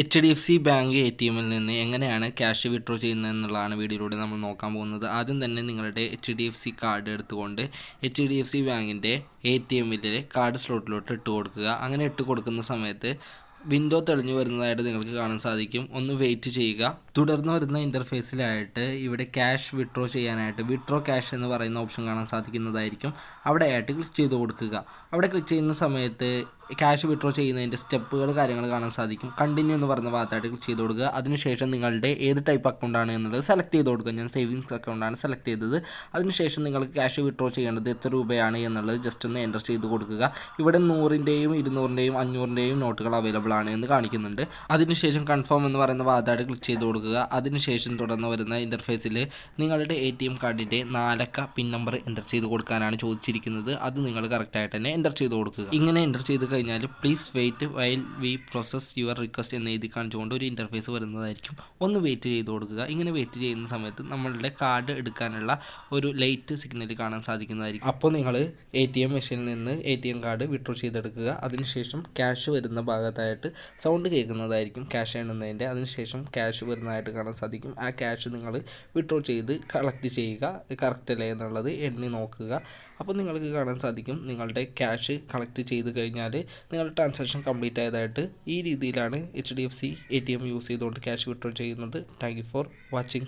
H D F C bank A T എമ്മിൽ നിന്ന് എങ്ങനെയാണ് ക്യാഷ് വിഡ്രോ ചെയ്യുന്നത് എന്നുള്ളതാണ് വീഡിയോയിലൂടെ നമ്മൾ നോക്കാൻ പോകുന്നത്. ആദ്യം തന്നെ നിങ്ങളുടെ H D F C card എടുത്തുകൊണ്ട് എച്ച് ഡി എഫ് സി ബാങ്കിന്റെ എ ടി എമ്മിലെ കാർഡ് സ്ലോട്ടിലോട്ട് ഇട്ട് കൊടുക്കുക. അങ്ങനെ ഇട്ട് കൊടുക്കുന്ന സമയത്ത് വിൻഡോ തെളിഞ്ഞു വരുന്നതായിട്ട് നിങ്ങൾക്ക് കാണാൻ സാധിക്കും. ഒന്ന് വെയിറ്റ് ചെയ്യുക. തുടർന്ന് വരുന്ന ഇന്റർഫേസിലായിട്ട് ഇവിടെ ക്യാഷ് വിഡ്രോ ചെയ്യാനായിട്ട് വിഡ്രോ ക്യാഷ് എന്ന് പറയുന്ന ഓപ്ഷൻ കാണാൻ സാധിക്കുന്നതായിരിക്കും. അവിടെ ആയിട്ട് ക്ലിക്ക് ചെയ്ത് കൊടുക്കുക. അവിടെ ക്ലിക്ക് ചെയ്യുന്ന സമയത്ത് ക്യാഷ് വിഡ്രോ ചെയ്യുന്നതിന്റെ സ്റ്റെപ്പുകൾ കാര്യങ്ങൾ കാണാൻ സാധിക്കും. കണ്ടിന്യൂ എന്ന് പറഞ്ഞ ഭാഗത്തായിട്ട് ക്ലിക്ക് ചെയ്ത് കൊടുക്കുക. അതിനുശേഷം നിങ്ങളുടെ ഏത് ടൈപ്പ് അക്കൗണ്ടാണ് എന്നുള്ളത് സെലക്ട് ചെയ്ത് കൊടുക്കുക. ഞാൻ സേവിങ്സ് അക്കൗണ്ടാണ് സെലക്ട് ചെയ്തത്. അതിനുശേഷം നിങ്ങൾക്ക് ക്യാഷ് വിഡ്രോ ചെയ്യേണ്ടത് എത്ര രൂപയാണ് എന്നുള്ളത് ജസ്റ്റ് ഒന്ന് എന്റർ ചെയ്ത് കൊടുക്കുക. ഇവിടെ നൂറിന്റെയും ഇരുന്നൂറിന്റെയും അഞ്ഞൂറിന്റെയും നോട്ടുകൾ അവൈലബിൾ ആണ് എന്ന് കാണിക്കുന്നുണ്ട്. അതിനുശേഷം കൺഫേം എന്ന് പറയുന്ന ഭാഗത്തായിട്ട് ക്ലിക്ക് ചെയ്ത് കൊടുക്കുക. അതിനുശേഷം തുടർന്ന് വരുന്ന ഇന്റർഫേസിൽ നിങ്ങളുടെ എ ടി എം കാർഡിന്റെ നാലക്ക പിൻ നമ്പർ എന്റർ ചെയ്ത് കൊടുക്കാനാണ് ചോദിച്ചിരിക്കുന്നത്. അത് നിങ്ങൾ കറക്റ്റായിട്ട് തന്നെ എന്റർ ചെയ്ത് കൊടുക്കുക. ഇങ്ങനെ എന്റർ ചെയ്ത് കഴിഞ്ഞാൽ please wait while we process your request എന്ന് എഴുതി കാണിച്ചുകൊണ്ട് ഒരു ഇന്റർഫേസ് വരുന്നതായിരിക്കും. ഒന്ന് വെയിറ്റ് ചെയ്ത് കൊടുക്കുക. ഇങ്ങനെ വെയിറ്റ് ചെയ്യുന്ന സമയത്ത് നമ്മളുടെ കാർഡ് എടുക്കാനുള്ള ഒരു ലൈറ്റ് സിഗ്നൽ കാണാൻ സാധിക്കുന്നതായിരിക്കും. അപ്പോൾ നിങ്ങൾ എ ടി എം മെഷീനിൽ നിന്ന് A T M card withdraw ചെയ്തെടുക്കുക. അതിനുശേഷം ക്യാഷ് വരുന്ന ഭാഗത്തായിട്ട് സൗണ്ട് കേൾക്കുന്നതായിരിക്കും ക്യാഷ് എണ്ണുന്നതിന്റെ. അതിനുശേഷം ക്യാഷ് വരുന്നതായിട്ട് കാണാൻ സാധിക്കും. ആ ക്യാഷ് നിങ്ങൾ വിഡ്രോ ചെയ്ത് കളക്ട് ചെയ്യുക. കറക്റ്റ് അല്ലേ എന്നുള്ളത് എണ്ണി നോക്കുക. അപ്പോൾ നിങ്ങൾക്ക് കാണാൻ സാധിക്കും. നിങ്ങളുടെ ക്യാഷ് കളക്ട് ചെയ്ത് കഴിഞ്ഞാൽ നിങ്ങളുടെ ട്രാൻസാക്ഷൻ കംപ്ലീറ്റ് ആയതായിട്ട് ഈ രീതിയിലാണ് H D F C A T M use ചെയ്തുകൊണ്ട് ക്യാഷ് വിഡ്രോ ചെയ്യുന്നത്. Thank you for watching